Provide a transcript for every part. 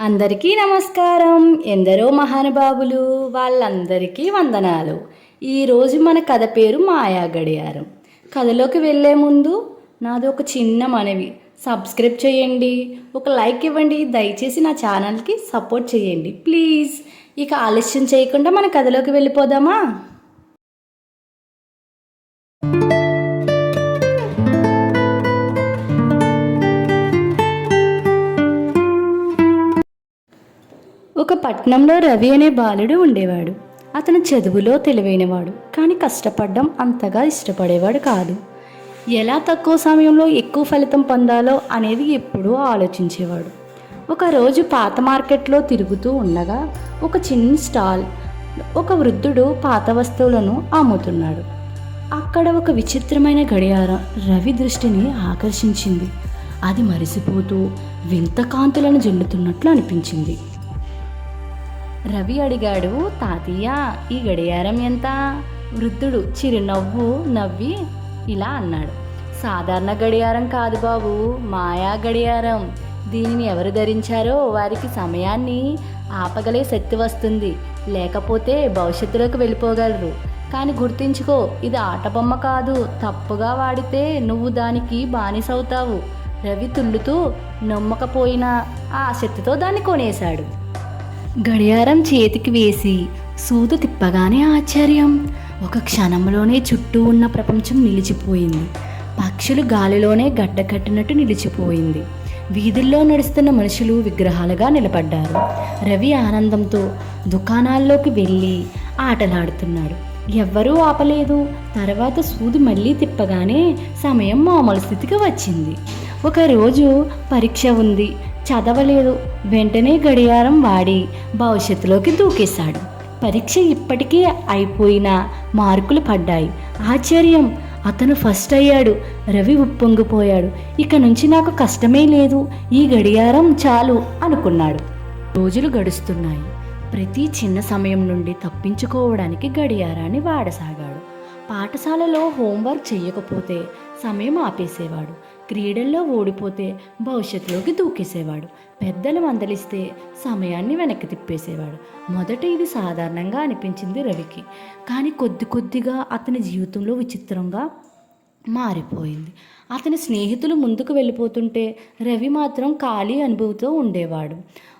అందరికీ నమస్కారం. ఎందరో మహానుభావులు వాళ్ళందరికీ వందనాలు. ఈరోజు మన కథ పేరు మాయా గడియారం. కథలోకి వెళ్ళే ముందు నాది ఒక చిన్న మనవి. సబ్స్క్రైబ్ చేయండి. ఒక లైక్ ఇవ్వండి. దయచేసి నా ఛానల్కి సపోర్ట్ చేయండి. ప్లీజ్. ఇక ఆలస్యం చేయకుండా మన కథలోకి వెళ్ళిపోదామా? ఒక పట్నంలో రవి అనే బాలుడు ఉండేవాడు. అతను చదువులో తెలివైనవాడు కానీ కష్టపడడం అంతగా ఇష్టపడేవాడు కాదు. ఎలా తక్కువ సమయంలో ఎక్కువ ఫలితం పొందాలో అనేది ఎప్పుడూ ఆలోచించేవాడు. ఒకరోజు పాత మార్కెట్లో తిరుగుతూ ఉండగా ఒక చిన్న స్టాల్ ఒక వృద్ధుడు పాత వస్తువులను అమ్ముతున్నాడు. అక్కడ ఒక విచిత్రమైన గడియారం రవి దృష్టిని ఆకర్షించింది. అది మరిసిపోతూ వింత కాంతులను జల్లుతున్నట్లు అనిపించింది. రవి అడిగాడు తాతయ్య ఈ గడియారం ఎంత? వృద్ధుడు చిరునవ్వు నవ్వి ఇలా అన్నాడు సాధారణ గడియారం కాదు బాబు మాయా గడియారం. దీనిని ఎవరు ధరించారో వారికి సమయాన్ని ఆపగలే శక్తి వస్తుంది. లేకపోతే భవిష్యత్తులోకి వెళ్ళిపోగలరు. కానీ గుర్తుంచుకో ఇది ఆటబొమ్మ కాదు. తప్పుగా వాడితే నువ్వు దానికి బానిసవుతావు. రవి తుళ్ళుతూ నమ్మకపోయినా ఆ శక్తితో దాన్ని కొనేశాడు. గడియారం చేతికి వేసి సూదు తిప్పగానే ఆశ్చర్యం. ఒక క్షణంలోనే చుట్టూ ఉన్న ప్రపంచం నిలిచిపోయింది. పక్షులు గాలిలోనే గడ్డకట్టినట్టు నిలిచిపోయింది. వీధుల్లో నడుస్తున్న మనుషులు విగ్రహాలుగా నిలబడ్డారు. రవి ఆనందంతో దుకాణాల్లోకి వెళ్ళి ఆటలాడుతున్నాడు. ఎవ్వరూ ఆపలేదు. తర్వాత సూది మళ్ళీ తిప్పగానే సమయం మామూలు స్థితికి వచ్చింది. ఒకరోజు పరీక్ష ఉంది. చదవలేదు. వెంటనే గడియారం వాడి భవిష్యత్తులోకి దూకేశాడు. పరీక్ష ఇప్పటికీ అయిపోయినా మార్కులు పడ్డాయి. ఆశ్చర్యం! అతను ఫస్ట్ అయ్యాడు. రవి ఉప్పొంగిపోయాడు. ఇక నుంచి నాకు కష్టమే లేదు. ఈ గడియారం చాలు అనుకున్నాడు. రోజులు గడుస్తున్నాయి. ప్రతి చిన్న సమయం నుండి తప్పించుకోవడానికి గడియారాన్ని వాడసాగాడు. పాఠశాలలో హోంవర్క్ చేయకపోతే సమయం ఆపేసేవాడు. క్రీడల్లో ఓడిపోతే భవిష్యత్తులోకి దూకేసేవాడు. పెద్దలు మందలిస్తే సమయాన్ని వెనక్కి తిప్పేసేవాడు. మొదట ఇది సాధారణంగా అనిపించింది రవికి. కానీ కొద్ది కొద్దిగా అతని జీవితంలో విచిత్రంగా మారిపోయింది. అతని స్నేహితులు ముందుకు వెళ్ళిపోతుంటే రవి మాత్రం ఖాళీ అనుభూతితో ఉండేవాడు.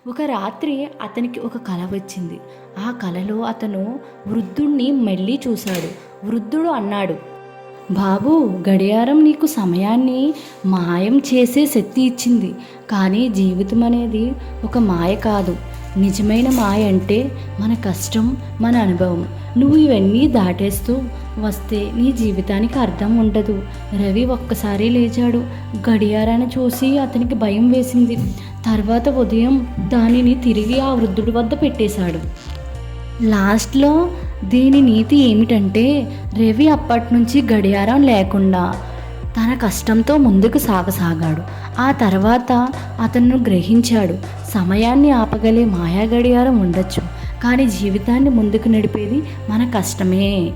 ఒక రాత్రి అతనికి ఒక కల వచ్చింది. ఆ కలలో అతను వృద్ధుణ్ణి మళ్ళీ చూశాడు. వృద్ధుడు అన్నాడు బాబు గడియారం నీకు సమయాన్ని మాయం చేసే శక్తి ఇచ్చింది. కానీ జీవితం అనేది ఒక మాయ కాదు. నిజమైన మాయ అంటే మన కష్టం మన అనుభవం. నువ్వు ఇవన్నీ దాటేస్తూ వస్తే నీ జీవితానికి అర్థం ఉండదు. రవి ఒక్కసారి లేచాడు. గడియారాన్ని చూసి అతనికి భయం వేసింది. తర్వాత ఉదయం దానిని తిరిగి ఆ వృద్ధుడి వద్ద పెట్టేశాడు. లాస్ట్లో దీని నీతి ఏమిటంటే రవి అప్పటినుంచి గడియారం లేకుండా తన కష్టంతో ముందుకు సాగసాగాడు. ఆ తర్వాత అతను గ్రహించాడు. సమయాన్ని ఆపగలే మాయా గడియారం ఉండొచ్చు కానీ జీవితాన్ని ముందుకు నడిపేది మన కష్టమే.